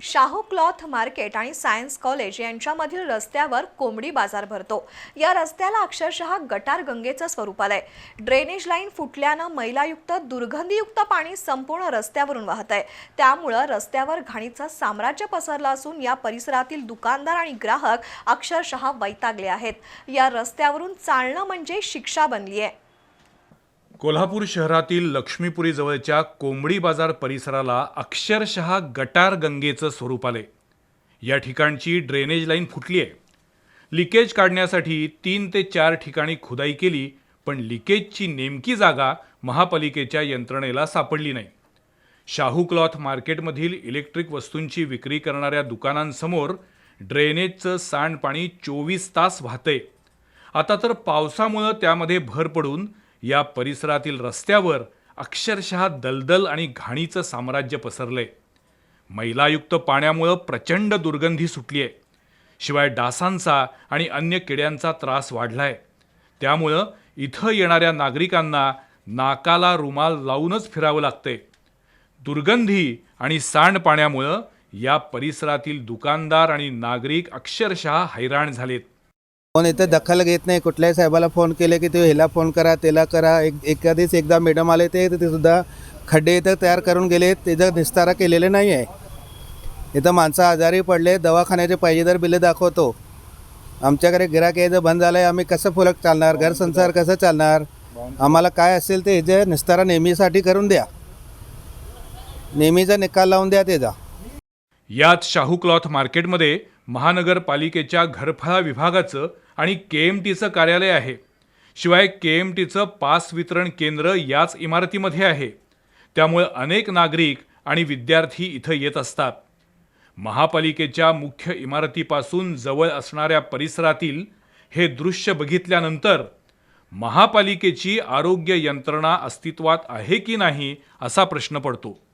Shahu cloth market आणि science college यांच्यामधील रस्त्यावर कोंबडी बाजार भरतो. या रस्त्याला अक्षरशः गटार गंगेचं स्वरूप आलंय. ड्रेनेज लाईन फुटल्यानं मैलायुक्त दुर्गंधीयुक्त पाणी संपूर्ण रस्त्यावरून वाहत आहे. त्यामुळं रस्त्यावर घाणीचं साम्राज्य पसरलं असून या परिसरातील दुकानदार आणि ग्राहक अक्षरशः वैतागले आहेत. या रस्त्यावरून चालणं म्हणजे शिक्षा बनली आहे कोल्हापूर शहरातील लक्ष्मीपुरी जवळच्या कोंबडी बाजार परिसराला अक्षरशः गटार गंगेचं स्वरूप आले. या ठिकाणची ड्रेनेज लाईन फुटली आहे लिकेज काढण्यासाठी तीन ते चार ठिकाणी खुदाई केली पण लिकेजची नेमकी जागा महापालिकेच्या यंत्रणेला सापडली नाही. शाहू क्लॉथ मार्केटमधील इलेक्ट्रिक वस्तूंची विक्री करणाऱ्या दुकानांसमोर ड्रेनेजचं सांडपाणी चोवीस तास वाहतंय. आता तर पावसामुळं त्यामध्ये भर पडून या परिसरातील रस्त्यावर अक्षरशः दलदल आणि घाणीचं साम्राज्य पसरलंय. मैलायुक्त पाण्यामुळं प्रचंड दुर्गंधी सुटली आहे शिवाय डासांचा आणि अन्य किड्यांचा त्रास वाढलाय. त्यामुळं इथं येणाऱ्या नागरिकांना नाकाला रुमाल लावूनच फिरावं लागतंय. दुर्गंधी आणि सांडपाण्यामुळं या परिसरातील दुकानदार आणि नागरिक अक्षरशः हैराण झालेत. पण इथं दखल घेत नाही. कुठल्याही साहेबाला फोन केले की ते ह्याला फोन करा त्याला करा. एक एखादीच एकदा मॅडम आले ते ते सुद्धा खड्डे इथं तयार करून गेले. त्याचं निस्तारा केलेले नाही आहे इथं माणसं आजारी पडले. दवाखान्याचे पाहिजे तर बिलं दाखवतो. आमच्याकडे गिराक यायचं बंद झालं आहे आम्ही कसं फुलक चालणार? घर संसार कसं चालणार? आम्हाला काय असेल ते ह्याचे निस्तारा नेहमीसाठी करून द्या. नेहमीचा निकाल लावून द्या त्याचा. यात शाहू क्लॉथ मार्केटमध्ये महानगरपालिकेच्या घरफळा विभागाचं आणि के एम टीचं कार्यालय आहे. शिवाय के एम टीचं पास वितरण केंद्र याच इमारतीमध्ये आहे. त्यामुळे अनेक नागरिक आणि विद्यार्थी इथं येत असतात. महापालिकेच्या मुख्य इमारतीपासून जवळ असणाऱ्या परिसरातील हे दृश्य बघितल्यानंतर महापालिकेची आरोग्य यंत्रणा अस्तित्वात आहे की नाही असा प्रश्न पडतो.